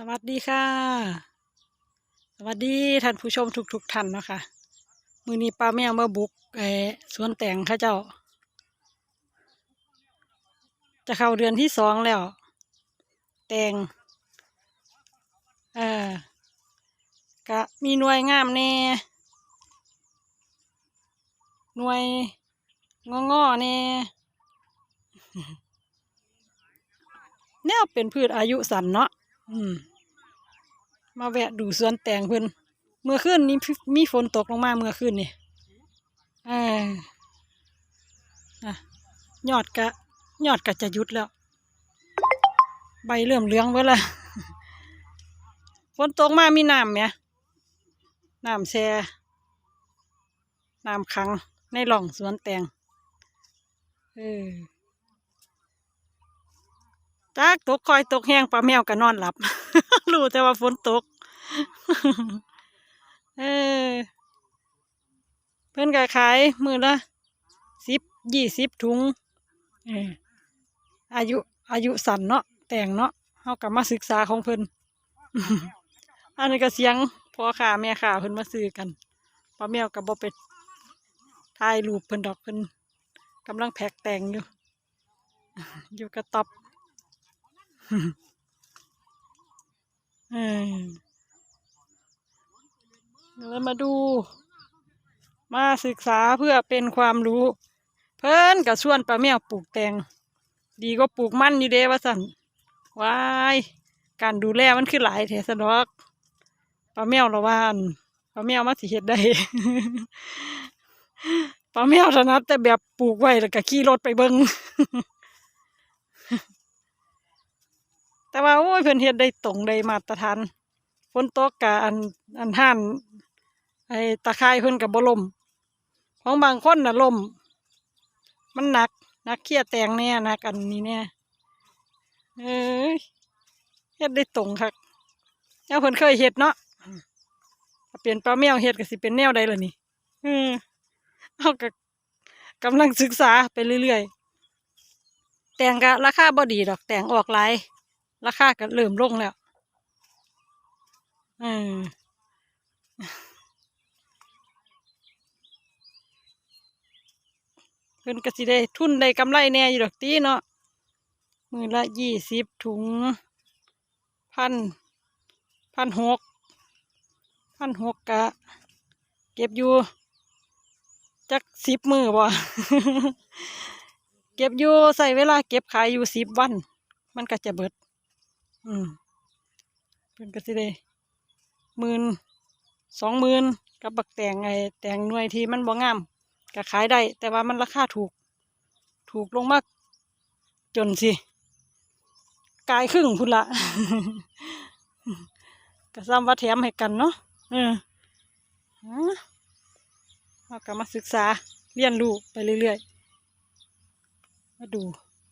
สวัสดีค่ะ สวัสดีท่านผู้ชมทุกๆท่านเนาะคะมือนี้ป้าแมวมาบุกไอ้สวนแตงเข้าเจ้า จะเข้าเดือนที่สองแล้ว แตงเออกะมีหน่วยงามแน่หน่วยงองอๆแน่แนวเป็นพืชอายุสั้นเนาะ อืม มาแวะดูสวนแตงเพิ่นเมื่อคืนนี้มีฝนตกลงมาเมื่อคืนนี่เอออะยอดกะ ยอดกะจะหยุดแล้ว ใบเริ่มเหลืองเบิดละฝนตกมามีน้ำไหมน้ำแช่น้ำขังในหล่องสวนแตงเออ จากตกคอยตกแห้งปลาแมวก็นอนหลับ รู้แต่ว่าฝนตก เออ เพิ่อนก็ขายมือละสิบยี่สิบถุงเอออายุ อายุสั้นเนาะแต่งเนาะเฮากับมาศึกษาของเพิ่นอันนี้ก็เสียงพ่อขาแม่ขาเพิ่นมาซื้อกันปลาแมวกับบ่เป็ดถ่ายรูปเพิ่นดอกเพิ่นกำลังแพ็กแต่งอยู่ อยู่กระต๊อบ เออเดี๋ยวเรามาดู มาศึกษาเพื่อเป็นความรู้ เพิ่นกับชวนป้าแมวปลูกแตง ดีก็ปลูกมันอยู่เด้ว่าสันวายการดูแลมันคือหลายแถสะดอกป้าแมวละวาอั่นป้าแมวมาสิเฮ็ดได้ป้าแมวถนัดแต่แบบปลูกไว้แล้วก็ขี่รถไปเบิ้ง แต่ว่าโอ้ยเพิ่นเฮ็ดได้ตรงได้มาตรฐานฝนตกกะอันอันห่านไอ้ตะไคร้เพิ่นกับบลมของบางคนน่ะลม มันหนักหนักเครียดแตงแน่หนักอันนี้แน่เอ้ยเฮ็ดได้ตรงคักแล้วเพิ่นเคยเฮ็ดเนาะเปลี่ยนปลาแมวเฮ็ดก็สิเป็นแนวใดล่ะนี่เออเอาก็กำลังศึกษาไปเรื่อยๆแตงก็ราคาบ่ดีดอกแตงออกหลาย ราคาก็เริ่มลงแล้วเออเพิ่นก็สิได้ทุนได้กำไรแน่อยู่ดอกตีเนาะมือละยี่สิบถุงพันพันหกพันหกกะ เก็บอยู่จักสิบมือบ่เก็บอยู่ใส่เวลาเก็บขายอยู่สิบวัน มันก็จะเบิด อืมเป็นก็สิได้หมื่นสองหมื่นกับบักแตงไอ้แตงหน่วยที่มันบ่งามก็ขายได้ แต่ว่ามันราคาถูก ถูกลงมากจนสิกลายครึ่งพุ่นละก็ซ้ำว่าแถมให้กันเนาะเออฮะเราก็มาศึกษาเรียนรู้ไปเรื่อยๆ มาดู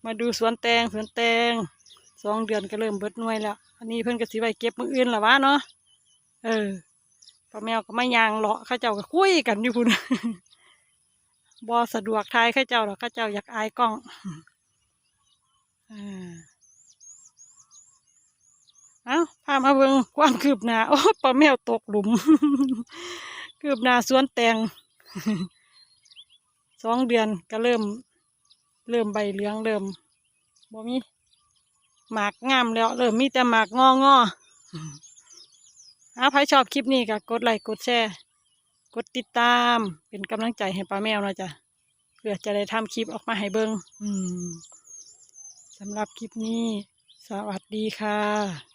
มาดูสวนแตงสวนแตง สองเดือนก็เริ่มเบิดหน่วยแล้ว อันนี้เพิ่นก็สิไว้เก็บมืออื่นละวะเนาะ เออป้าแมวก็ไม่ยางเลาะข้าเจ้าก็คุยกันอยู่พุ่นบ่สะดวกทายข้าเจ้าหรอกข้าเจ้าอยากอายกล้องอ่าเอ้าพามาเบิ่งความคืบหน้า โอ้ป้าแมวตกหลุม คืบหน้าสวนแตงสองเดือนก็เริ่ม เริ่มใบเหลืองเริ่มบ่มี หมากงามแล้วเริ่มมีแต่หมากงองอถ้าใครชอบคลิปนี้ก็กดไลค์กดแชร์ กดติดตาม เป็นกำลังใจให้ป้าแมวนะจ๊ะเพื่อจะได้ทำคลิปออกมาให้เบิง้งสำหรับคลิปนี้ สวัสดีค่ะ